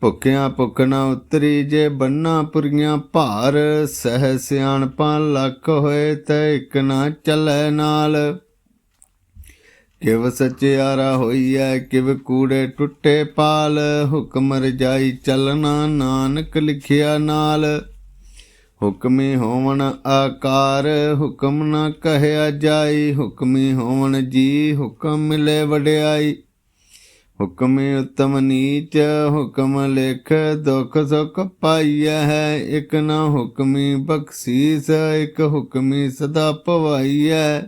ਭੁੱਖਿਆਂ ਭੁੱਖਣਾ ਉਤਰੀ ਜੇ ਬੰਨਾ ਪੁਰੀਆਂ ਭਾਰ, ਸਹਿ ਸਿਆਣਪਾਂ ਲੱਖ ਹੋਏ ਤੈ ਇੱਕ ਨਾ ਚੱਲੈ ਨਾਲ। ਕਿਵ ਸਚਿਆਰਾ ਹੋਈਐ, ਕਿਵ ਕੂੜੇ ਟੁੱਟੇ ਪਾਲ, ਹੁਕਮ ਰਜਾਈ ਚੱਲਣਾ ਨਾਨਕ ਲਿਖਿਆ ਨਾਲ। ਹੁਕਮੀ ਹੋਵਣ ਆਕਾਰ, ਹੁਕਮ ਨਾ ਕਹਿਆ ਜਾਈ, ਹੁਕਮੀ ਹੋਵਣ ਜੀ ਹੁਕਮ ਮਿਲੇ ਵਡਿਆਈ। ਹੁਕਮੇ ਉਤਮ ਨੀਚ, ਹੁਕਮ ਲਿਖ, ਦੁਖ ਸੁਖ ਪਾਈਐ ਹੈ। ਇਕ ਨਾ ਹੁਕਮੀ ਬਖਸ਼ੀਸ, ਇਕ ਹੁਕਮੀ ਸਦਾ ਪਵਾਈਐ।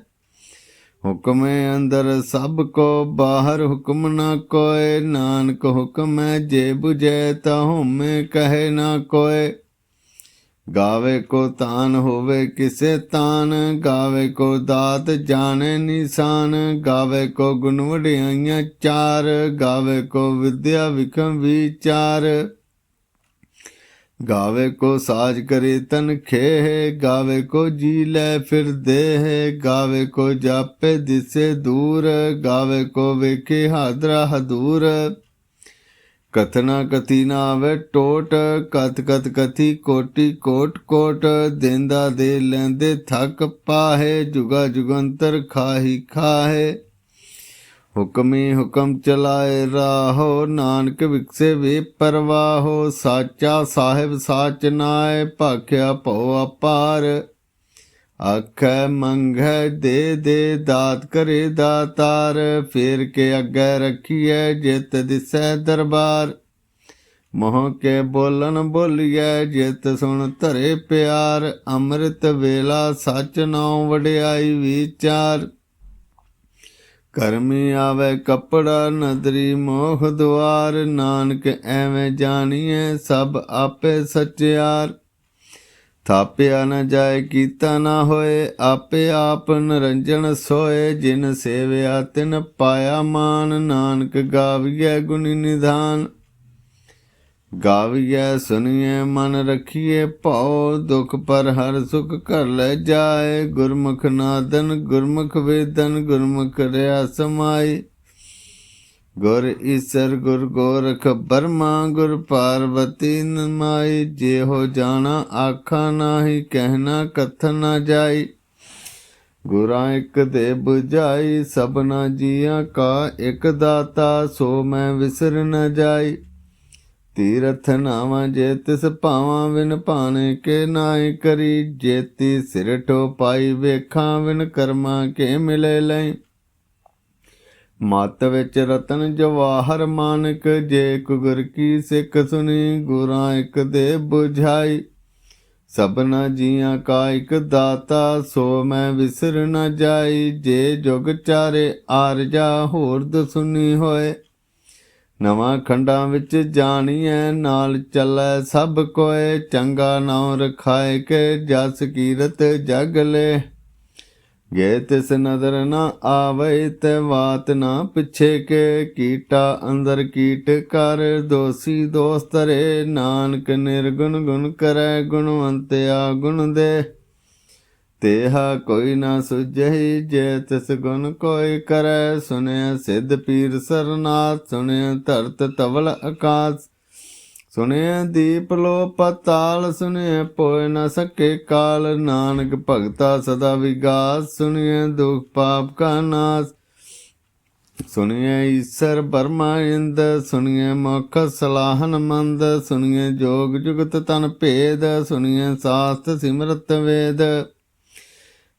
ਹੁਕਮੇ ਅੰਦਰ ਸਭ ਕੋ, ਬਾਹਰ ਹੁਕਮ ਨਾ ਕੋਏ ਨਾਨਕ ਹੁਕਮੈ ਜੇ 부ਜੈ ਤਾ ਹਉਮੈ ਕਹੇ ਨਾ ਕੋਏ ਗਾਵੇ ਕੋ ਤਾਨ ਹੋਵੇ ਕਿਸੇ ਤਾਨ ਗਾਵੇ ਕੋ ਦਾਤ ਜਾਣੇ ਨਿਸ਼ਾਨ ਗਾਵੇ ਕੋ ਗੁਣ ਵਡਿਆਈਆਂ ਚਾਰ ਗਾਵੇ ਕੋ ਵਿਦਿਆ ਵਿਖਮ ਵਿਚਾਰ ਗਾਵੇ ਕੋ ਸਾਜ ਕਰੇ ਤਨ ਖੇਹ ਗਾਵੇ ਕੋ ਜੀ ਲੈ ਫਿਰ ਦੇਹ ਗਾਵੇ ਕੋ ਜਾਪੇ ਦਿਸੇ ਦੂਰ ਗਾਵੇ ਕੋ ਵੇਖੇ ਹਾਦਰਾ ਹਦੂਰ ਕਥਨਾ ਕਥੀ ਨਾ ਆਵੇ ਟੋਟ ਕਤ ਕਤ ਕਥੀ ਕੋਟੀ ਕੋਟ ਕੋਟ, ਦੇਂਦਾ ਦੇ ਲੈਂਦੇ ਥੱਕ ਪਾਹੇ, ਜੁਗਾ ਜੁਗੰਤਰ ਖਾਹੀ ਖਾਹੇ। ਹੁਕਮੀ ਹੁਕਮ ਚਲਾਏ ਰਾਹੋ, ਨਾਨਕ ਵਿਕਸੇ ਵੇ ਪਰਵਾਹੋ, ਸਾਚਾ ਸਾਹਿਬ ਸਾਚ ਨਾਏ, ਭਾਖਿਆ ਭਉ ਅਪਾਰ। ਆਖੈ ਮੰਗੈ ਦੇ ਦੇ ਦਾਤ ਕਰੇ ਦਾਤਾਰ, ਫੇਰ ਕੇ ਅੱਗੇ ਰਖੀਐ ਜਿਤ ਦਿਸੈ ਦਰਬਾਰ। ਮੋਹ ਕੇ ਬੋਲਣ ਬੋਲੀਐ ਜਿਤ ਸੁਣ ਧਰੇ ਪਿਆਰ, ਅੰਮ੍ਰਿਤ ਵੇਲਾ ਸੱਚ ਨਾਉ ਵਡਿਆਈ ਵਿਚਾਰ। ਕਰਮੀ ਆਵੇ ਕਪੜਾ, ਨਦਰੀ ਮੋਹ ਦੁਆਰ, ਨਾਨਕ ਐਵੇਂ ਜਾਣੀਐ ਸਭ ਆਪੇ ਸਚਿਆਰ। ਥਾਪਿਆ ਨ ਜਾਏ ਕੀਤਾ ਨਾ ਹੋਏ, ਆਪੇ ਆਪ ਨਰੰਜਨ ਸੋਏ। ਜਿਨ ਸੇਵਿਆ ਤਿਨ ਪਾਇਆ ਮਾਨ, ਨਾਨਕ ਗਾਵੀਐ ਗੁਣੀ ਨਿਧਾਨ। ਗਾਵੀਐ ਸੁਣੀਐ ਮਨ ਰਖੀਐ ਭਉ, ਦੁਖ ਪਰ ਹਰ ਸੁਖ ਕਰ ਲੈ ਜਾਏ। ਗੁਰਮੁਖ ਨਾਦਨ, ਗੁਰਮੁਖ ਵੇਦਨ, ਗੁਰਮੁਖ ਰਿਆ ਸਮਾਈ। ਗੁਰ ਈਸਰ ਗੁਰ ਗੋਰਖ ਬਰਮਾ ਗੁਰ ਪਾਰਵਤੀ ਨਮਾਈ ਜੇ ਹੋ ਜਾਣਾ ਆਖਾ ਨਾਹੀ, ਕਹਿਣਾ ਕਥ ਨਾ ਜਾਈ। ਗੁਰਾਂ ਇੱਕ ਦੇ 부ਝਾਈ ਸਭਨਾ ਜੀਆਂ ਕਾ ਇੱਕ ਦਾਤਾ, ਸੋ ਮੈਂ ਵਿਸਰ ਨ ਜਾਈ। ਤੀਰਥ ਨਾਵਾਂ ਜੇ ਤਿਸ ਭਾਵਾਂ, ਵਿਨ ਭਾਣੇ ਕੇ ਨਾਈ ਕਰੀ। ਜੇਤੀ ਸਿਰਟੋ ਪਾਈ ਵੇਖਾਂ, ਵਿਨ ਕਰਮਾਂ ਕੇ ਮਿਲੇ ਲਈ। ਮਤ ਵਿੱਚ ਰਤਨ ਜਵਾਹਰ ਮਾਨਕ, ਜੇ ਕੁਗਰ ਕੀ ਸਿੱਖ ਸੁਣੀ, ਗੁਰਾਂ ਇੱਕ ਦੇ 부ਝਾਈ ਸਭਨਾ ਜੀਆਂ ਕਾ ਇੱਕ ਦਾਤਾ, ਸੋ ਮੈਂ ਵਿਸਰ ਨਾ ਜਾਈ। ਜੇ ਜੁਗ ਚਾਰੇ ਆਰਜਾ, ਹੋਰ ਦਸੁਨੀ ਹੋਏ। ਨਵਾਂ ਖੰਡਾਂ ਵਿੱਚ ਜਾਣੀਐ, ਨਾਲ ਚੱਲੈ ਸਭ ਕੋਏ। ਚੰਗਾ ਨਾਉ ਰਖਾਏ ਕੇ, ਜਸ ਕੀਰਤ ਜਗ ਲੈ। ਗੇ ਤਿਸ ਨਦਰ ਨਾ ਆਵੇ ਤੇ ਬਾਤ ਨਾ ਪਿਛੇ ਕੇ ਕੀਟਾ ਅੰਦਰ ਕੀਟ ਕਰ ਦੋਸੀ ਦੋਸਤ ਰੇ ਨਾਨਕ ਨਿਰਗੁਣ ਗੁਣ ਕਰੈ ਗੁਣਵੰਤਿਆ ਗੁਣ ਦੇ। ਤੇਹਾ ਕੋਈ ਨਾ ਸੁਝਈ ਜੇ ਤਿਸ ਗੁਣ ਕੋਈ ਕਰੈ ਸੁਨਿਆ ਸਿੱਧ ਪੀਰ ਸਰਨਾਥ ਸੁਨਿਆ ਧਰਤ ਤਵਲ ਆਕਾਸ ਸੁਣਿਆ ਦੀਪ ਲੋ ਪਤਾਲ ਸੁਣਿਆ ਪੋਇ ਨਾ ਸਕੇ ਕਾਲ। ਨਾਨਕ ਭਗਤਾ ਸਦਾ ਵਿਗਾਸ, ਸੁਣਿਆ ਦੁਖ ਪਾਪ ਕਾ ਨਾਸ। ਸੁਨਿਆ ਈਸਰ ਬਰਮਾ ਇੰਦ ਸੁਨਿਆ ਮੁਖ ਸਲਾਹਨ ਮੰਦ। ਸੁਨਿਆ ਜੋਗ ਜੁਗਤ ਤਨ ਭੇਦ ਸੁਣਿਐ ਸਾਸਤ ਸਿਮਰਤ ਵੇਦ।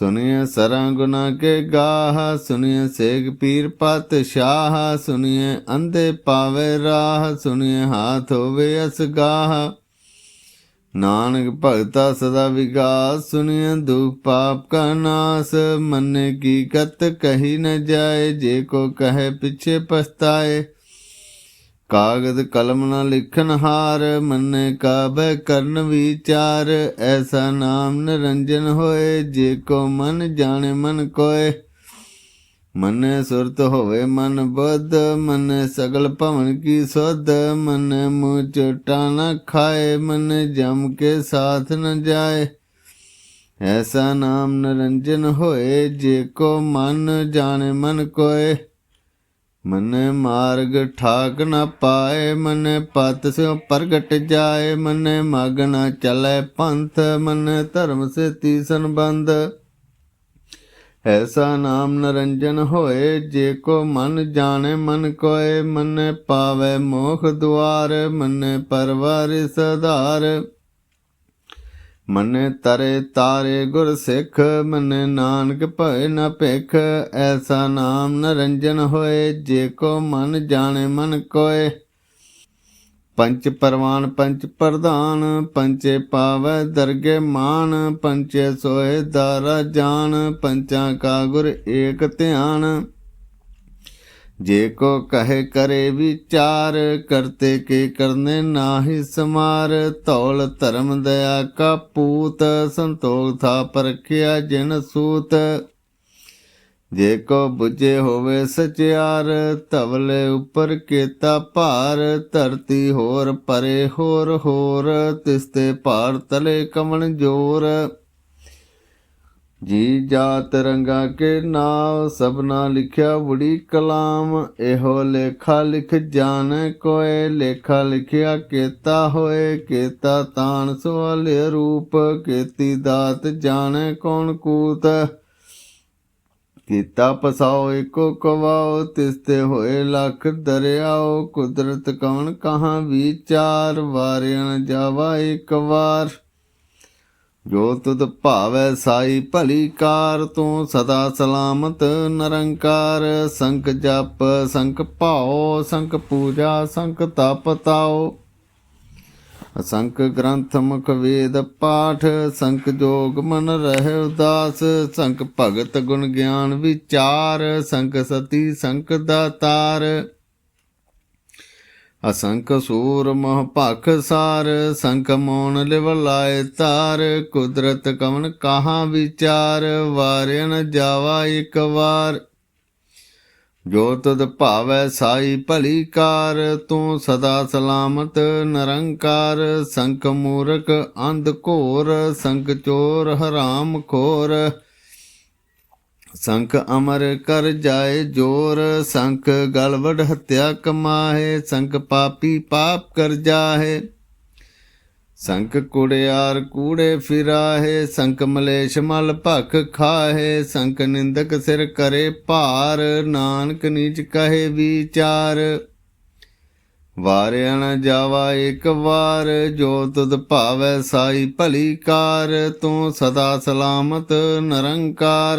ਸੁਨਿਐ ਸਰਾਂ ਗੁਨਾ ਕੇ ਗਾਹ ਸੁਨਿਐ ਸੇਗ ਪੀਰ ਪਤ ਸ਼ਾਹ ਸੁਨਿਐ ਅੰਧੇ ਪਾਵੇ ਰਾਹ ਸੁਨਿਐ ਹਾਥ ਹੋਵੇ ਅਸ ਗਾਹ। ਨਾਨਕ ਭਗਤਾ ਸਦਾ ਵਿਗਾਸ ਸੁਨਿਐ ਦੁਖ ਪਾਪ ਕਾ ਨਾਸ, ਮੰਨੇ ਕੀ ਕਤ ਕਹੀ ਨ ਜਾਏ, ਜੇ ਕੋ ਕਹੇ ਪਿਛੇ ਪਛਤਾਏ। ਕਾਗਦ ਕਲਮ ਨਾ ਲਿਖਨ ਹਾਰ, ਮੰਨੇ ਕਾਬੈ ਕਰਨ ਵਿਚਾਰ। ਐਸਾ ਨਾਮ ਨਿਰੰਜਨ ਹੋਏ, ਜੇ ਕੋ ਮਨ ਜਾਣੇ ਮਨ ਕੋਏ। ਮਨੇ ਸੁਰਤ ਹੋਵੇ ਮਨ ਬੁੱਧ, ਮਨੇ ਸਗਲ ਭਵਨ ਕੀ ਸੁਧ। ਮਨ ਮੂੰਹ ਚੋਟਾ ਨ ਖਾਏ, ਮਨੇ ਜਮ ਕੇ ਸਾਥ ਨ ਜਾਏ। ਐਸਾ ਨਾਮ ਨਿਰੰਜਨ ਹੋਏ, ਜੇ ਕੋ ਮਨ ਜਾਣੇ ਮਨ ਕੋਏ। ਮਨੇ ਮਾਰਗ ਠਾਕ ਨ ਪਾਏ, ਮਨੇ ਪਤ ਸਿਓ ਪ੍ਰਗਟ ਜਾਏ, ਮਨੇ ਮਗ ਨ ਚਲੇ ਪੰਥ, ਮਨੇ ਧਰਮ ਸੇ ਤੀਸਨ ਬੰਦ ਐਸਾ ਨਾਮ ਨਰੰਜਨ ਹੋਏ, ਜੇ ਕੋ ਮਨ ਜਾਣੇ ਮਨ ਕੋਏ, ਮਨੇ ਪਾਵੇ ਮੋਖ ਦੁਆਰ, ਮਨੇ ਪਰਵਾਰਿ ਸਧਾਰ ਮਨੇ ਤਰੇ ਤਾਰੇ ਗੁਰ ਸਿੱਖ, ਮਨੇ ਨਾਨਕ ਭਏ ਨ ਭਿਖ। ਐਸਾ ਨਾਮ ਨਰੰਜਨ ਹੋਏ, ਜੇ ਕੋ ਮਨ ਜਾਣੇ ਮਨ ਕੋਏ। ਪੰਚ ਪਰਵਾਨ, ਪੰਚ ਪ੍ਰਧਾਨ, ਪੰਚੇ ਪਾਵੈ ਦਰਗੇ ਮਾਨ। ਪੰਚੇ ਸੋਏ ਦਾਰਾ ਜਾਨ, ਪੰਚਾਂ ਕਾ ਗੁਰ ਏਕ ਧਿਆਨ। ਜੇ ਕੋ ਕਹੇ ਕਰੇ ਵਿਚਾਰ, ਕਰਤੇ ਕੇ ਕਰਨੇ ਨਾਹੀ ਸਮਾਰ। ਧੌਲ ਧਰਮ ਦਇਆ ਕਾ ਪੂਤ, ਸੰਤੋਖ ਥਾ ਪਰਖਿਆ ਜਿਨ ਸੂਤ। ਜੇ ਕੋ 부ਜੇ ਹੋਵੇ ਸਚਿਆਰ ਤਵਲੇ ਉਪਰ ਕੇਤਾ ਭਾਰ। ਧਰਤੀ ਹੋਰ ਪਰੇ ਹੋਰ ਹੋਰ ਤਿਸਤੇ ਭਾਰ ਤਲੇ ਕਮਣ ਜੋਰ। ਜੀ ਜਾਤ ਰੰਗਾ ਕੇ ਨਾਮ ਸਭਨਾ ਲਿਖਿਆ ਬੁੜੀ ਕਲਾਮ, ਇਹੋ ਲੇਖਾ ਲਿਖ ਜਾਣ ਕੋਏ, ਲੇਖਾ ਲਿਖਿਆ ਕੇਤਾ ਹੋਏ, ਕੇਤਾ ਤਾਣ ਸਵਾਲੇ ਰੂਪ, ਕੇਤੀ ਦਾਤ ਜਾਣੇ ਕੌਣ ਕੂਤ। ਕੀਤਾ ਪਸਾਓ ਇੱਕੋ ਕਵਾਓ ਤਿਸਤੇ ਹੋਏ ਲੱਖ ਦਰਿਆਓ, ਕੁਦਰਤ ਕਵਣ ਕਹਾਂ ਵਿਚਾਰ, ਵਾਰਿਆਂ ਜਾਵਾ ਇੱਕ ਵਾਰ। ਜੋ ਤੁਧ ਭਾਵੈ ਸਾਈ ਭਲੀ ਕਾਰ ਤੂੰ ਸਦਾ ਸਲਾਮਤ ਨਿਰੰਕਾਰ। ਸੰਕ ਜਪ, ਸੰਕ ਭਾਓ ਸੰਕ ਪੂਜਾ, ਸੰਕ ਤਪ ਤਾਓ ਅਸੰਖ ਗ੍ਰੰਥ ਮੁਖ ਵੇਦ ਪਾਠ ਸੰਖ ਜੋਗ ਮਨ ਰਹਿ ਉਦਾਸ। ਸੰਕ ਭਗਤ ਗੁਣ ਗਿਆਨ ਵਿਚਾਰ, ਸੰਕ ਸਤੀ ਸੰਖ ਦਾਤਾਰ। ਅਸੰਖ ਸੂਰ ਮਹ ਭਖ ਸਾਰ, ਸੰਖ ਮੋਨ ਲਿਵ ਲਾਏ ਤਾਰ। ਕੁਦਰਤ ਕਵਨ ਕਹਾ ਵਿਚਾਰ, ਵਾਰਿਆ ਨ ਜਾਵਾ ਇੱਕ ਵਾਰ। ਜੋ ਤਦ ਭਾਵੈ ਸਾਈ ਭਲੀ ਕਾਰ, ਤੂੰ ਸਦਾ ਸਲਾਮਤ ਨਿਰੰਕਾਰ। ਸੰਖ ਮੂਰਖ ਅੰਧ ਘੋਰ ਸੰਕ ਚੋਰ ਹਰਾਮ ਖੋਰ। ਸੰਖ ਅਮਰ ਕਰ ਜਾਏ ਜੋਰ, ਸੰਖ ਗਲਵੜ ਹੱਤਿਆ ਕਮਾਏ, ਸੰਖ ਪਾਪੀ ਪਾਪ ਕਰ ਜਾਹੇ ਸੰਕ ਕੁੜਿਆਰ ਕੂੜੇ ਫਿਰਾਹੇ ਸੰਖ ਮਲੇਸ਼ ਮਲ ਭਖ ਖਾਹੇ ਸੰਖ ਨਿੰਦਕ ਸਿਰ ਕਰੇ ਭਾਰ, ਨਾਨਕ ਨੀਚ ਕਹੇ ਵਿਚਾਰ। ਵਾਰਿਆ ਨ ਜਾਵਾ ਇੱਕ ਵਾਰ, ਜੋ ਤੁਧ ਭਾਵੈ ਸਾਈ ਭਲੀ ਕਾਰ, ਤੂੰ ਸਦਾ ਸਲਾਮਤ ਨਿਰੰਕਾਰ।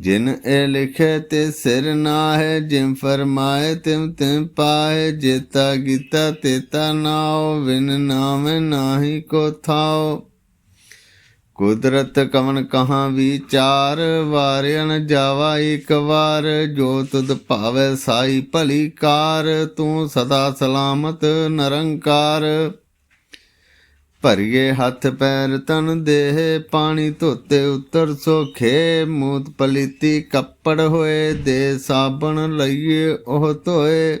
ਜਿਨ ਇਹ ਲਿਖੇ ਤੇ ਸਿਰ ਨਾਹਿ ਜਿਮ ਫਰਮਾਏ ਤਿਮ ਤਿਮ ਪਾਏ ਜੇਤਾ ਗੀਤਾ ਤੇਤਾ ਨਾਉ ਵਿਨ ਨਾਮ ਨਾਹੀ ਕੋ ਥਾਉ। ਕੁਦਰਤ ਕਵਨ ਕਹਾਂ ਵਿਚਾਰ ਵਾਰਿਆ ਨ ਜਾਵਾ ਇੱਕ ਵਾਰ, ਜੋ ਤੁਧ ਭਾਵੈ ਸਾਈ ਭਲੀ ਕਾਰ, ਤੂੰ ਸਦਾ ਸਲਾਮਤ ਨਿਰੰਕਾਰ। ਭਰੀਏ ਹੱਥ ਪੈਰ ਤਨ ਦੇਹ, ਪਾਣੀ ਧੋਤੇ ਉਤਰ ਸੋਖੇ। ਮੂਤ ਪਲੀਤੀ ਕੱਪੜ ਹੋਏ, ਦੇ ਸਾਬਣ ਲਈਏ ਉਹ ਧੋਏ।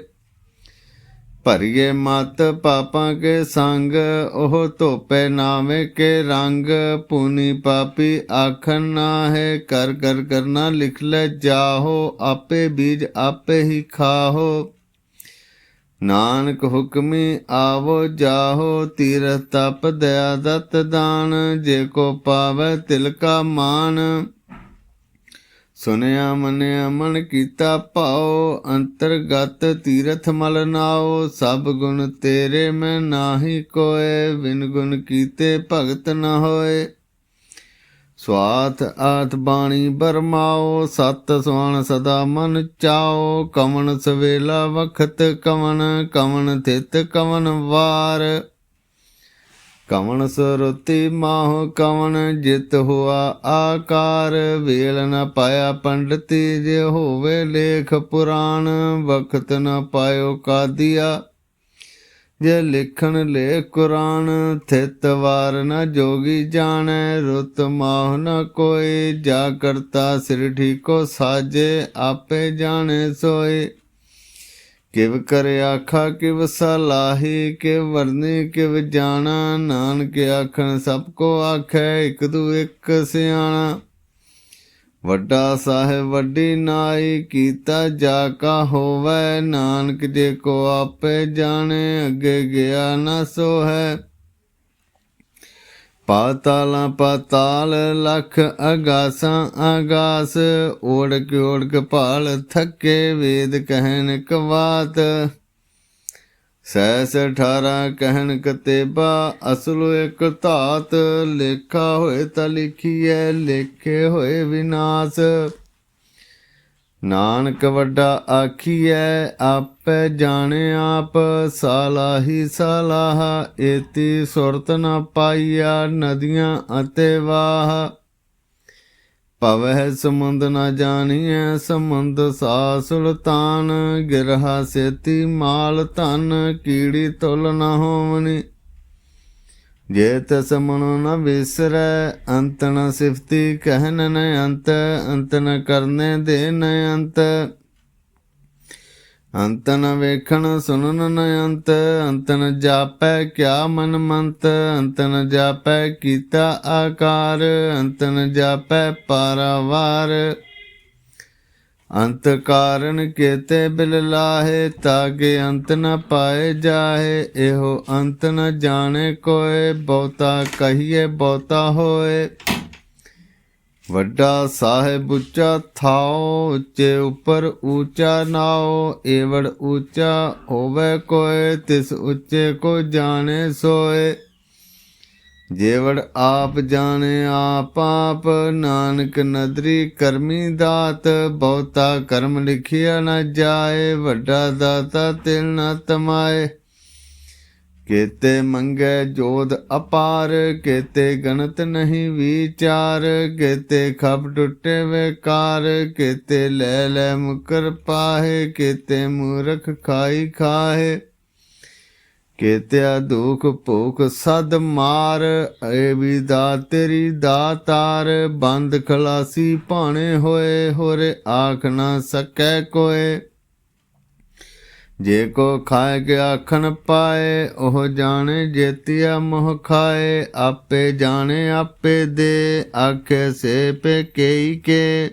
ਭਰੀਏ ਮਤ ਪਾਪਾਂ ਕੇ ਸੰਗ, ਉਹ ਧੋਪੇ ਨਾਵੇਂ ਕੇ ਰੰਗ। ਪੂਨੀ ਪਾਪੀ ਆਖਣ ਨਾ ਹੈ ਕਰ ਕਰ ਕਰਨਾ ਲਿਖ ਲੈ ਜਾਹੋ, ਆਪੇ ਬੀਜ ਆਪੇ ਹੀ ਖਾਹੋ। ਨਾਨਕ ਹੁਕਮੀ ਆਵੋ, ਜਾਹੋ, ਤੀਰਥ ਤਪ ਦਇਆ ਦਤ ਦਾਨ, ਜੇ ਕੋ ਪਾਵੈ ਤਿਲ ਕਾ ਮਾਨ। ਸੁਨਿਆ ਮਨਿਆ ਮਨ ਕੀਤਾ ਭਾਉ, ਅੰਤਰਗਤ ਤੀਰਥ ਮਲ ਨਾਉ। ਸਭ ਗੁਣ ਤੇਰੇ ਮੈਂ ਨਾਹੀ ਕੋਏ, ਬਿਨ ਗੁਣ ਕੀਤੇ ਭਗਤ ਨਾ ਹੋਏ। ਸਵਾਤ ਆਤ ਬਾਣੀ ਬਰਮਾਓ, ਸਤ ਸਵਣ ਸਦਾ ਮਨ ਚਾਓ ਕਵਣ ਸਵੇਲਾ ਵਖਤ ਕਵਣ ਕਵਣ ਥਿਤ ਕਵਣ ਵਾਰ। ਕਵਣ ਸੁਰਤੀ ਮਾਹ ਕਵਨ ਜਿਤ ਹੋਆ ਆਕਾਰ, ਵੇਲ ਨ ਪਾਇਆ ਪੰਡਤੀ ਜੇ ਹੋਵੇ ਲੇਖ ਪੁਰਾਣ, ਵਖਤ ਨ ਪਾਇਓ ਕਾਦੀਆ। ਜੇ ਲਿਖਣ ਲੈ ਕੁਰਾਨ, ਥਿਤ ਵਾਰ ਨ ਜੋਗੀ ਜਾਣੈ, ਰੁਤ ਮਾਹ ਨ ਕੋਈ ਜਾ ਕਰਤਾ ਸਿਰ ਠੀਕੋ ਸਾਜੇ, ਆਪੇ ਜਾਣੇ ਸੋਏ। ਕਿਵ ਕਰ ਆਖਾ, ਕਿਵ ਸਲਾਹੀ ਕਿਵ ਵਰਨੇ, ਕਿਵ ਜਾਣਾ, ਨਾਨਕ ਆਖਣ ਸਭ ਕੋ ਆਖੈ, ਇਕ ਦੂ ਇੱਕ ਸਿਆਣਾ। ਵੱਡਾ ਸਾਹਿਬ ਵੱਡੀ ਨਾਈ ਕੀਤਾ ਜਾ ਕਾ ਹੋਵੈ। ਨਾਨਕ ਜੇ ਕੋ ਆਪੇ ਜਾਣੇ, ਅੱਗੇ ਗਿਆ ਨਾ ਸੋ ਹੈ ਪਾਤਾਲਾਂ ਪਾਤਾਲ, ਲਖ ਅਗਾਸਾਂ ਅਗਾਸ। ਓੜਕ ਓੜਕ ਭਾਲ ਥੱਕੇ, ਵੇਦ ਕਹਿਣ ਕਵਾਤ। ਸੈਸ 18 ਕਹਿਣ ਕਤੇਬਾ, ਅਸਲ ਇੱਕ ਧਾਤ। ਲੇਖਾ ਹੋਏ ਤਾਂ ਲਿਖੀਐ, ਲੇਖੇ ਹੋਏ ਵਿਨਾਸ਼। ਨਾਨਕ ਵੱਡਾ ਆਖੀਐ, ਆਪੇ ਜਾਣੇ ਆਪ। ਸਾਲਾਹੀ ਸਾਲਾਹ ਏਤੀ ਸੁਰਤ ਨ ਪਾਈਆ, ਨਦੀਆਂ ਅਤੇ ਵਾਹ। ਪਵਹਿ ਸਮੁੰਦ ਨ ਜਾਣੀਐ, ਸਮੁੰਦ ਸਾ ਸੁਲਤਾਨ, ਗਿਰਹਾ ਸੇਤੀ ਮਾਲ ਧਨ, ਕੀੜੀ ਤੁਲ ਨ ਹੋਵਨੀ। ਜੇ ਤਸ ਮਨੋ ਨ ਵਿਸਰੈ, ਅੰਤ ਨ ਸਿਫਤੀ ਕਹਿਨ ਨ ਅੰਤ ਅੰਤ ਨ ਕਰਨੇ ਦੇ ਨ ਅੰਤ ਅੰਤ ਨ ਵੇਖਣ ਸੁਨਨ ਨ ਅੰਤ ਅੰਤ ਨ ਜਾਪੈ ਕਿਆ ਮਨ ਮੰਤ, ਅੰਤ ਨ ਜਾਪੈ ਕੀਤਾ ਆਕਾਰ, ਅੰਤ ਨ ਜਾਪੈ ਪਾਰਾਵਾਰ। ਅੰਤ ਕਾਰਨ ਕੇਤੇ ਬਿਲ ਲਾਹੇ, ਤਾਗੇ ਅੰਤ ਨ ਪਾਏ ਜਾਹੇ, ਇਹੋ ਅੰਤ ਨ ਜਾਣੇ ਕੋਏ, ਬਹੁਤਾ ਕਹੀਏ ਬਹੁਤਾ ਹੋਏ। ਵੱਡਾ ਸਾਹਿਬ ਉੱਚਾ ਥਾਓ ਉੱਚੇ ਉੱਪਰ ਉੱਚਾ ਨਾਓ ਏਵੜ ਉੱਚਾ ਹੋਵੇ ਕੋਏ, ਤਿਸ ਉੱਚੇ ਕੋ ਜਾਣੇ ਸੋਏ। ਜੇਵੜ ਆਪ ਜਾਣੇ ਆਪ ਆਪ, ਨਾਨਕ ਨਦਰੀ ਕਰਮੀ ਦਾਤ, ਬਹੁਤਾ ਕਰਮ ਲਿਖਿਆ ਨਾ ਜਾਏ, ਵੱਡਾ ਦਾਤਾ ਤਿਲ ਨਾ ਤਮਾਏ। ਕੇਤੇ ਮੰਗੇ ਜੋਦ ਅਪਾਰ, ਕੇਤੇ ਗਣਤ ਨਹੀਂ ਵਿਚਾਰ, ਕੇਤੇ ਖਪ ਟੁੱਟੇ ਵੇਕਾਰ, ਕੇਤੇ ਲੈ ਲੈ ਮੁਕਰ ਪਾਹੇ, ਕੇਤੇ ਮੂਰਖ ਖਾਈ ਖਾਏ ਕੇਤਿਆ ਦੁਖ ਭੁਖ ਸਦ ਮਾਰ ਏ ਵੀ ਦਾ ਤੇਰੀ ਦਾਤਾਰ, ਬੰਦ ਖਲਾਸੀ ਭਾਣੇ ਹੋਏ, ਹੋਰੇ ਆਖ ਨਾ ਸਕੈ ਕੋਏ। ਜੇ ਕੋ ਖਾਏ ਕੇ ਆਖਣ ਪਾਏ, ਉਹ ਜਾਣੇ ਜੇਤੀਆ ਮੋਹ ਖਾਏ। ਆਪੇ ਜਾਣੇ, ਆਪੇ ਦੇ, ਆਖੇ ਸੇ ਪੇ ਕੇਈ ਕੇ।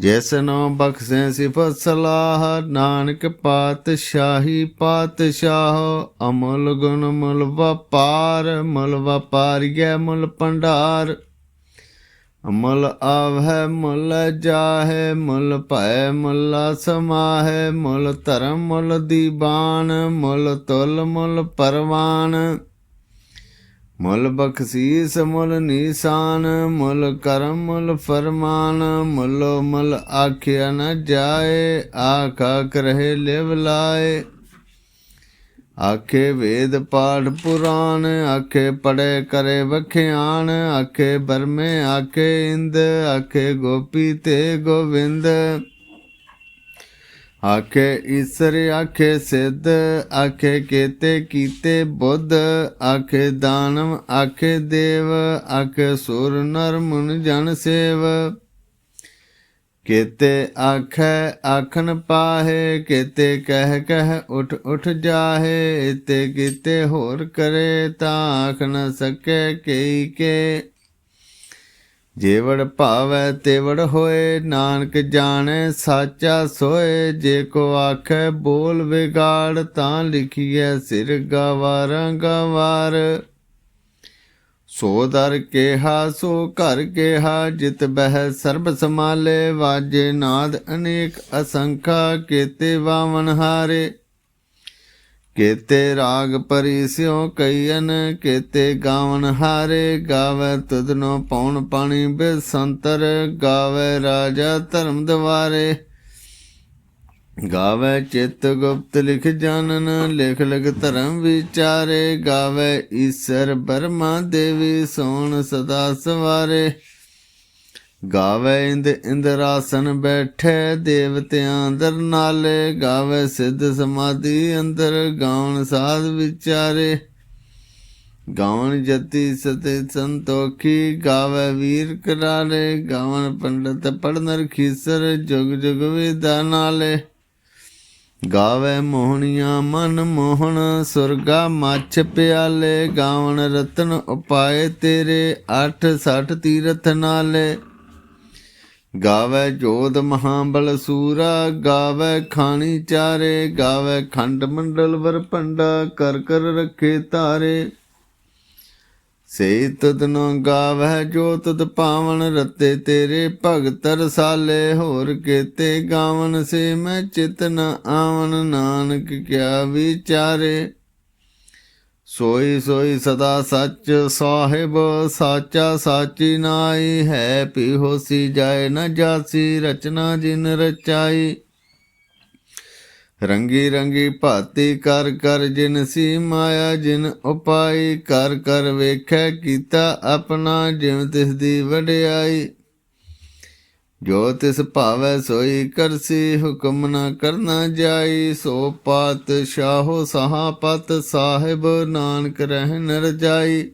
ਜੈਸਨੋ ਬਖਸ਼ੇ ਸਿਫਤ ਸਲਾਹ, ਨਾਨਕ ਪਾਤਸ਼ਾਹੀ ਪਾਤਸ਼ਾਹ। ਅਮਲ ਗੁਣ ਮੁਲ ਵਪਾਰ, ਮੁਲ ਵਪਾਰੀਐ ਮੁਲ ਭੰਡਾਰ। ਅਮਲ ਆਵੈ ਮੁਲ ਜਾਹੈ, ਮੁਲ ਭੈ ਮੁਲ ਸਮਾਹੇ, ਮੁਲ ਧਰਮ, ਮੁਲ ਦੀਬਾਨ ਮੁਲ ਤੁਲ, ਮੁਲ ਪਰਵਾਨ। ਮੁਲ ਬਖਸ਼ੀਸ, ਮੁਲ ਨੀਸਾਨ, ਮੁਲ ਕਰਮ, ਮੁਲ ਫਰਮਾਨ। ਮੁਲੋ ਮੁਲ ਆਖਿਆ ਨ ਜਾਏ, ਆਖਾ ਕਰਹਿ ਲਿਵ ਲਾਏ। ਆਖੇ ਵੇਦ ਪਾਠ ਪੁਰਾਣ, ਆਖੇ ਪੜੇ ਕਰੇ ਵਖਿਆਣ, ਆਖੇ ਬਰਮੇ, ਆਖੇ ਇੰਦ, ਆਖੇ ਗੋਪੀ ਤੇ ਗੋਵਿੰਦ। ਆਖੇ ਈਸਰ, ਆਖੇ ਸਿੱਧ, ਆਖੇ ਕੇਤੇ ਕੀਤੇ ਬੁੱਧ, ਆਖੇ ਦਾਨਵ, ਆਖੇ ਦੇਵ, ਆਖੇ ਸੁਰ ਨਰ ਮੁਨ ਜਨ ਸੇਵ। ਕੇਤੇ ਆਖੈ, ਆਖਣ ਪਾਹੇ, ਕੇਤੇ ਕਹਿ ਕਹਿ ਉਠ ਉਠ ਜਾਹੇ, ਤੇ ਕੀਤੇ ਹੋਰ ਕਰੇ ਤਾਂ ਆਖ ਨ ਸਕੈ ਕਈ ਕੇ। ਜੇਵੜ ਭਾਵੈ ਤੇਵੜ ਹੋਏ, ਨਾਨਕ ਜਾਣੈ ਸਾਚਾ ਸੋਏ, ਜੇ ਕੋ ਆਖੈ ਬੋਲ ਵਿਗਾੜ ਤਾਂ ਲਿਖੀਐ ਸਿਰ ਗਵਾਰਾਂ ਗਵਾਰ। ਸੋ ਦਰ ਕੇਹਾ, ਸੋ ਘਰ ਕੇਹਾ, ਜਿਤ ਬਹਿ ਸਰਬ ਸਮਾਲੇ ਵਾਜੇ ਨਾਦ ਅਨੇਕ ਅਸੰਖਾ, ਕੇਤੇ ਵਾਵਨ ਹਾਰੇ। ਕੇਤੇ ਰਾਗ ਪਰੀ ਪਰਿਸਿਓ ਕਈਨ ਕੇਤੇ ਗਾਵਨ ਹਾਰੇ। ਗਾਵੇ ਤੁਧਨੋ ਪੌਣ ਪਾਣੀ ਬੇਸੰਤਰ, ਗਾਵੇ ਰਾਜਾ ਧਰਮ ਦਵਾਰੇ। ਗਾਵੇ ਚਿਤ ਗੁਪਤ ਲਿਖ ਜਾਣਨ, ਲਿਖ ਲਿਖ ਧਰਮ ਵਿਚਾਰੇ। ਗਾਵੇ ਈਸ਼ਰ ਬਰਮਾ ਦੇਵੀ ਸੋਣ ਸਦਾ ਸਵਾਰੇ। ਗਾਵੇ ਇੰਦ ਇੰਦਰਾਸਨ ਬੈਠੇ ਦੇਵਤਿਆਂ ਅੰਦਰ ਨਾਲੇ। ਗਾਵੇ ਸਿੱਧ ਸਮਾਧੀ ਅੰਦਰ ਗਾਉਣ ਸਾਧ ਵਿਚਾਰੇ। ਗਾਵਨ ਜਤੀ ਸਤੇ ਸੰਤੋਖੀ, ਗਾਵੇ ਵੀਰ ਕਰਾਰੇ। ਗਾਵਨ ਪੰਡਤ ਪੜਨਰ ਖੀਸਰ ਜੁਗ ਜੁਗ ਵਿਦਾ ਗਾਵੇ ਮੋਹਣੀਆਂ ਮਨ ਮੋਹਣ, ਸੁਰਗਾ ਮੱਛ ਪਿਆਲੇ, ਗਾਵਣ ਰਤਨ ਉਪਾਏ ਤੇਰੇ 8 60 ਤੀਰਥ ਨਾਲੇ। ਗਾਵੇ ਜੋਧ ਮਹਾਬਲ ਸੂਰਾ, ਗਾਵੇ ਖਾਣੀ ਚਾਰੇ, ਗਾਵੇ ਖੰਡ ਮੰਡਲ ਵਰ ਪੰਡਾ ਕਰ ਕਰ ਰੱਖੇ ਤਾਰੇ। ਸੇ ਤਦਨੋ ਗਾਵਹਿ ਜੋ ਤਦ ਪਾਵਨ ਰਤੇ ਤੇਰੇ ਭਗਤ ਰਸਾਲੇ, ਹੋਰ ਕੇਤੇ ਗਾਵਨ ਸੇ ਮੈਂ ਚਿਤ ਨ ਆਵਨ ਨਾਨਕ ਕਿਆ ਵਿਚਾਰੇ। ਸੋਈ ਸੋਈ ਸਦਾ ਸੱਚ ਸਾਹਿਬ, ਸਾਚਾ ਸਾਚੀ ਨਾਈ ਹੈ ਪੀ ਹੋਸੀ ਜਾਏ ਨ ਜਾਸੀ, ਰਚਨਾ ਜਿਨ ਰਚਾਈ। ਰੰਗੀ ਰੰਗੀ ਭਾਤੀ ਕਰ ਕਰ ਜਿਨ ਸੀ ਮਾਇਆ, ਜਿਨ ਉਪਾਈ ਕਰ ਕਰ ਵੇਖੈ ਕੀਤਾ ਆਪਣਾ ਜਿਵ ਤਿਸ ਦੀ ਵਡਿਆਈ। ਜੋ ਤਿਸ ਭਾਵੈ ਸੋਈ ਕਰਸੀ ਹੁਕਮ ਨ ਕਰਨਾ ਜਾਈ। ਸੋ ਪਾਤ ਸ਼ਾਹੋ ਸਹਾਪਤ ਸਾਹਿਬ, ਨਾਨਕ ਰਹਿ ਨਰ ਜਾਈ।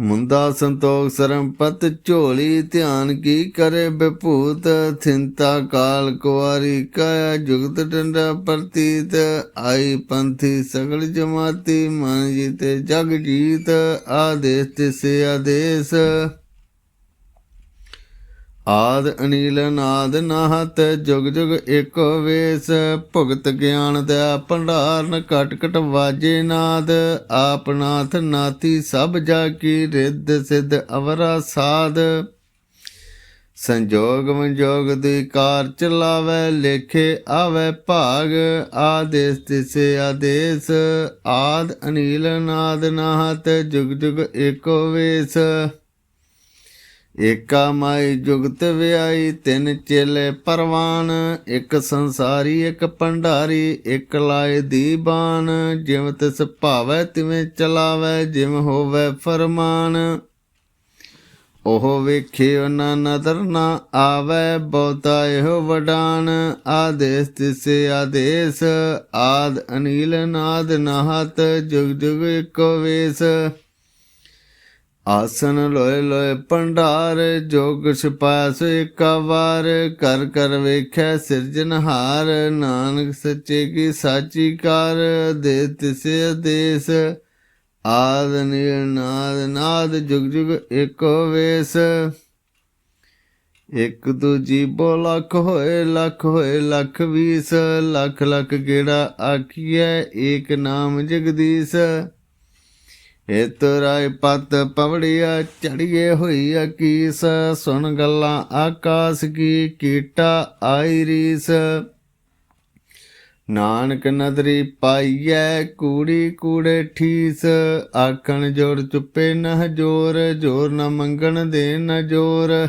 ਮੁੰਦਾ ਸੰਤੋਖ ਸਰਮਪਤ ਝੋਲੀ ਧਿਆਨ ਕੀ ਕਰੇ ਬਿਭੂਤ ਥਿੰਤਾ ਕਾਲ ਕੁਵਾਰੀ ਕਾਇਆ ਜੁਗਤ ਡੰਡਾ ਪ੍ਰਤੀਤ। ਆਈ ਪੰਥੀ ਸਗਲ ਜਮਾਤੀ, ਮਨ ਜੀਤੇ ਜਗ ਜੀਤ, ਆਦੇਸ ਤਿਸੇ ਆਦੇਸ। ਆਦ ਅਨੀਲ ਨਾਦ ਨਾਹਤ, ਜੁਗ ਜੁਗ ਏਕੋ ਵੇਸ। ਭੁਗਤ ਗਿਆਨ ਦਾ ਭੰਡਾਰਨ ਕਟ ਕਟ ਵਾਜੇ ਨਾਦ। ਆਪਨਾਥ ਨਾਤੀ ਸਭ ਜਾ ਕੀ ਰਿੱਧ ਸਿੱਧ ਅਵਰਾ ਸਾਧ ਸੰਜੋਗ ਵਿਜੋਗ ਦੀ ਕਾਰ ਚਲਾਵੇ, ਲੇਖੇ ਆਵੇ ਭਾਗ। ਆਦੇਸ ਤਿਸੇ ਆਦੇਸ। ਆਦ ਅਨੀਲ ਨਾਦ ਨਾਹਤ, ਜੁਗ ਜੁਗ ਏਕੋ ਵੇਸ। ਏਕਾ ਮਾਈ ਜੁਗਤ ਵਿਆਈ, ਤਿੰਨ ਚੇਲੇ ਪਰਵਾਨ, ਇੱਕ ਸੰਸਾਰੀ, ਇੱਕ ਪੰਡਾਰੀ ਇੱਕ ਲਾਏ ਦੀਬਾਨ ਜਿਵੇਂ ਤਿਸ ਭਾਵੈ ਤਿਵੇਂ ਚਲਾਵੈ, ਜਿਵ ਹੋਵੈ ਫਰਮਾਨ। ਉਹ ਵੇਖਿਓ ਨਾ ਨਦਰ ਨਾ ਆਵੈ, ਬਹੁਤਾ ਇਹੋ ਵਡਾਨ। ਆਦੇਸ ਤਿਸੇ ਆਦੇਸ, ਆਦ ਅਨੀਲ ਨਾਦ ਨਾਹਤ, ਜੁਗ ਜੁਗ ਇੱਕੋ ਵੇਸ। ਆਸਨ ਲੋਏ ਲੋਏ ਭੰਡਾਰ, ਜੋਗ ਛਪਾਇਆ ਸੋ ਏਕਾ ਵਾਰ ਕਰ ਕਰ ਵੇਖਿਆ ਸਿਰਜਨਹਾਰ ਨਾਨਕ ਸੱਚੇ ਕੀ ਸਾਚੀ ਕਾਰ ਦੇ ਤਿਸੇ ਆਦੇਸ। ਆਦ ਨੀਲ ਨਾਦ ਨਾਦ ਜੁਗ ਜੁਗ ਏਕੋ ਵੇਸ। ਇੱਕ ਦੂਜੀ ਬੋ ਲੱਖ ਹੋਏ ਲੱਖ ਹੋਏ, ਲੱਖ ਵੀਸ। ਲੱਖ ਲੱਖ ਗੇੜਾ ਆਖੀਐ, ਏਕ ਨਾਮ ਜਗਦੀਸ਼। ਏ ਰਾਏ ਪਤ ਪਵੜਿਆ ਚੜੀਏ ਹੋਈ ਅਕੀਸ ਸੁਣ ਗੱਲਾਂ ਆਕਾਸ ਕੀ ਕੀਟਾ ਆਈ ਰੀਸ। ਨਾਨਕ ਨਦਰੀ ਪਾਈਐ ਕੂੜੀ ਕੂੜੇ ਠੀਸ, ਆਖਣ ਜੋੜ ਚੁੱਪੇ ਨਾ ਜੋਰ ਜੋਰ ਨਾ ਮੰਗਣ ਦੇ ਨਾ ਜੋਰ।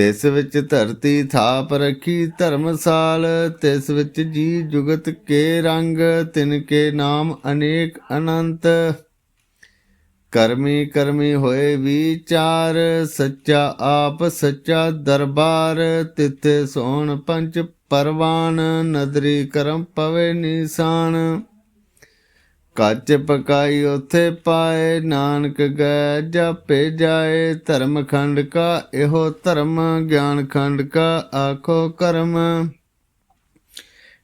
ਤਿਸ ਵਿੱਚ ਧਰਤੀ ਥਾਪ ਰੱਖੀ ਧਰਮਸਾਲ, ਤਿਸ ਵਿੱਚ ਜੀ ਜੁਗਤ ਕੇ ਰੰਗ, ਤਿਨ ਕੇ ਨਾਮ ਅਨੇਕ ਅਨੰਤ। ਕਰਮੀ ਕਰਮੀ ਹੋਏ ਵਿਚਾਰ, ਸੱਚਾ ਆਪ ਸੱਚਾ ਦਰਬਾਰ, ਤਿੱਥੇ ਸੋਣ ਪੰਜ ਪਰਵਾਨ, ਨਦਰੀ ਕਰਮ ਪਵੇ ਨਿਸ਼ਾਨ। ਕੱਚ ਪਕਾਈ ਉਥੇ ਪਾਏ, ਨਾਨਕ ਗਏ, ਜਾਪੇ ਜਾਏ, ਧਰਮ ਖੰਡ ਕਾ, ਇਹੋ ਧਰਮ, ਗਿਆਨ ਖੰਡ ਕਾ, ਆਖੋ ਕਰਮ।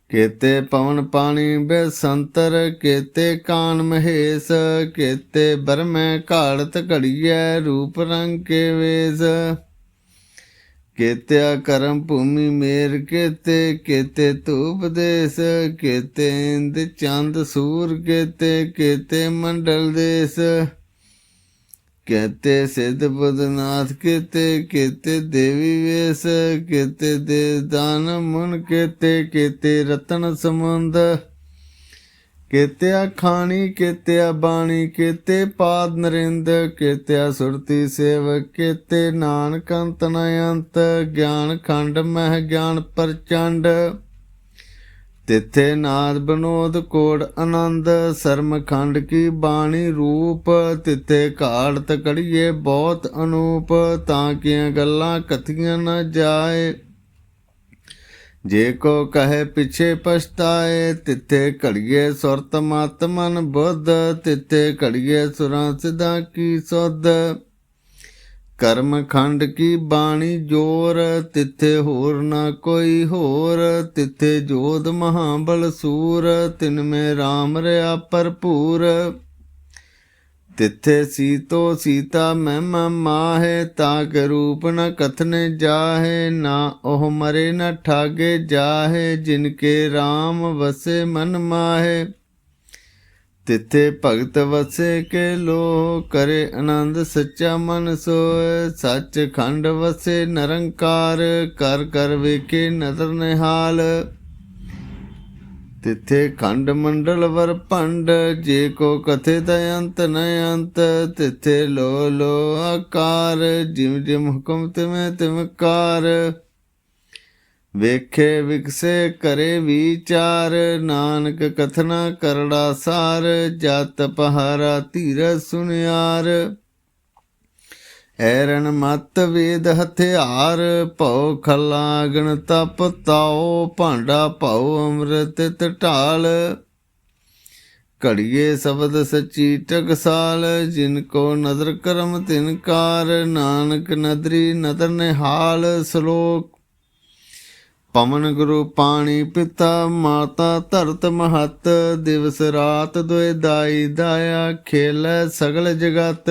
ਕੇਤੇ ਪਵਨ ਪਾਣੀ ਬੇਸੰਤਰ, ਕੇਤੇ ਕਾਨ ਮਹੇਸ਼, ਕੇਤੇ ਬਰਮੈ ਘਾੜਤ ਘੜੀਐ, ਰੂਪ ਰੰਗ ਕੇ ਵੇਸ। ਕੇਤਿਆ ਕਰਮ ਭੂਮੀ ਮੇਰ ਕੇਤੇ ਕੇਤੇ ਧੂਪ ਦੇਸ, ਕੇਤੇ ਇੰਦ ਚੰਦ ਸੂਰ ਕੇਤੇ ਕੇਤੇ ਮੰਡਲ ਦੇਸ। ਕਹਤੇ ਸਿੱਧ ਬੁੱਧਨਾਥ ਕੇਤੇ ਕੇਤੇ ਦੇਵੀ ਵੇਸ, ਕੇਤੇ ਦੇ ਦਾਨ ਮੁਨ ਕੇਤੇ ਕੇਤੇ ਰਤਨ ਸਮੁੰਦ। ਕੇਤਿਆ ਖਾਣੀ ਕੇਤਿਆ ਬਾਣੀ, ਕੇਤੇ ਪਾਦ ਨਰਿੰਦ ਕੇਤਿਆ ਸੁਰਤੀ ਸੇਵ ਕੇਤੇ ਨਾਨਕ ਅੰਤ ਨ ਅੰਤ, ਗਿਆਨ ਖੰਡ ਮਹਿ ਗਿਆਨ ਪ੍ਰਚੰਡ। ਤਿੱਥੇ ਨਾਦ ਬਨੋਦ ਕੋੜ ਆਨੰਦ, ਸਰਮ ਖੰਡ ਕੀ ਬਾਣੀ ਰੂਪ, ਤਿੱਥੇ ਘਾੜਤ ਕੜੀਏ ਬਹੁਤ ਅਨੂਪ, ਤਾਂ ਕਿ ਗੱਲਾਂ ਕਥੀਆਂ ਨਾ ਜਾਏ। ਜੇ ਕੋ ਕਹੇ ਪਿਛੇ ਪਛਤਾਏ, ਤਿੱਥੇ ਘੜੀਏ ਸੁਰਤ ਮਤ ਮਨ ਬੁੱਧ, ਤਿੱਥੇ ਘੜੀਏ ਸੁਰਾਂ ਸਿਧਾਂ ਕੀ ਸੁਧ। ਕਰਮ ਖੰਡ ਕੀ ਬਾਣੀ ਜੋਰ, ਤਿੱਥੇ ਹੋਰ ਨਾ ਕੋਈ ਹੋਰ, ਤਿੱਥੇ ਜੋਧ ਮਹਾਬਲ ਸੂਰ, ਤਿਨ ਮੇ RAM ਰਿਆ ਭਰਪੂਰ। ਤਿੱਥੇ ਸੀਤੋ ਸੀਤਾ ਮਹਿਮਾ ਮਾਹੇ ਕੇ ਰੂਪ ਨ ਕਥਨੇ ਜਾਹੇ, ਨਾ ਉਹ ਮਰੇ ਨ ਠਾਗੇ ਜਾਹੇ, ਜਿਨ ਕੇ RAM ਵਸੇ ਮਨ ਮਾਹੇ। ਤਿੱਥੇ ਭਗਤ ਵਸੇ ਕੇ ਲੋ ਕਰੇ ਆਨੰਦ ਸੱਚਾ ਮਨ ਸੋਏ ਸੱਚ ਖੰਡ ਵਸੇ ਨਿਰੰਕਾਰ, ਕਰ ਕਰ ਵੇਖੇ ਨਦਰ ਨਿਹਾਲ। ਤਿੱਥੇ ਖੰਡ ਮੰਡਲ ਵਰ ਭੰਡ, ਜੇ ਕੋ ਕਥੇ ਤ ਅੰਤ ਨ ਅੰਤ, ਤਿੱਥੇ ਲੋ ਲੋ ਆਕਾਰ, ਜਿਮ ਜਿਮ ਹੁਕਮ ਤਿਵੇਂ ਤਿਮਕਾਰ ਵੇਖੇ ਵਿਕਸੇ ਕਰੇ ਵਿਚਾਰ, ਨਾਨਕ ਕਥਨਾ ਕਰੜਾ ਸਾਰ, ਜਤ ਪਹਾਰਾ ਧੀਰ ਸੁਨਿਆਰ। ਐਰਨ ਮਤ ਵੇਦ ਹਥਿਆਰ, ਭਉ ਖਲਾਗਣ ਤਪ ਤਾਓ ਭਾਂਡਾ ਭਉ ਅੰਮ੍ਰਿਤ ਢਾਲ। ਘੜੀਏ ਸ਼ਬਦ ਸੱਚੀ ਟਕਸਾਲ ਜਿਨ ਕੋ ਨਦਰ ਕਰਮ ਤਿਨਕਾਰ ਨਾਨਕ ਨਦਰੀ ਨਦਰ ਨਿਹਾਲ ਸ਼ਲੋਕ। ਪਵਨ ਗੁਰੂ ਪਾਣੀ ਪਿਤਾ, ਮਾਤਾ ਧਰਤ ਮਹਤ, ਦਿਵਸ ਰਾਤ ਦੁਇ ਦਾਈ ਦਾਇਆ ਖੇਲੇ ਸਗਲ ਜਗਤ।